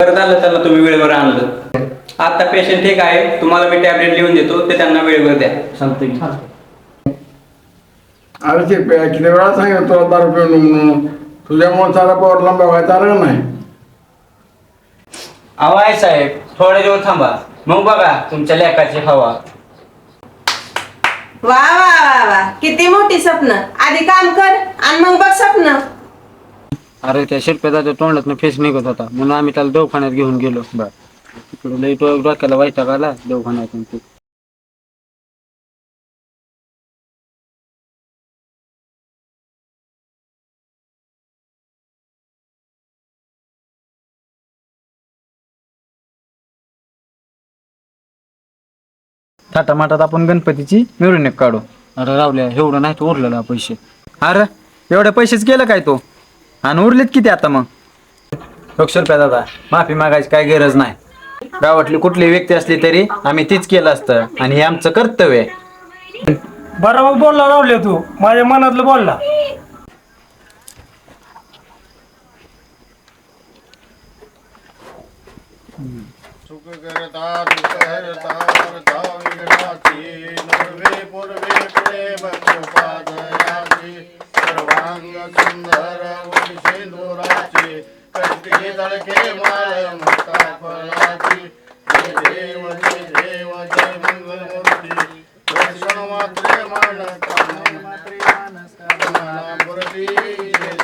बरं झालं त्याला तुम्ही वेळेवर आणलं. आता पेशंट ठीक आहे तुम्हाला मी टॅबलेट लिहून देतो ते त्यांना वेळेवर द्या. सांगतो की अरे ते पे- किती वेळा सांगितलं तुला दारू पिऊन म्हणून? तुझ्यामुळे सारा पोर लांबा व्हायचा आला नाही? अहो आहे साहेब थोडे दिवस थांबा. मग बघा तुमच्या लेखाची हवा. वा वा वा वा. किती मोठी स्वप्न. आधी काम कर आणि मग बघ स्वप्न. अरे त्या शिल्पदाच्या तोंडात फेस निघत होता. म्हणून आम्ही त्याला दवाखान्यात घेऊन गेलो. बर. तिकडे लई डोक्याला वैताग आला दवाखान्यातून थाटामाटात आपण गणपतीची मिरवणूक काढू. अरे रावल्या एवढं नाही तर उरलेला पैसे. अरे एवढे पैसेच गेलं काय तो? आणि उरलेत किती आता मग? लक्ष रुपया दादा माफी मागायची काय गरज नाही. गावातली कुठली व्यक्ती असली तरी आम्ही तीच केलं असतं आणि हे आमचं कर्तव्य आहे. बरोबर बोलला रावले तू. माझ्या मनातलं बोलला. सुख करता दुख हरता वरता विघ्नाची नर्वे पूर्वे प्रेम कृपा दयाची सर्वांग सुंदर सिंदुराची कष्टी तळके माळ मुक्ता फळाची जय देव जय देव जय मंगलमूर्ती दर्शन मात्रे मानता मूर्ती जय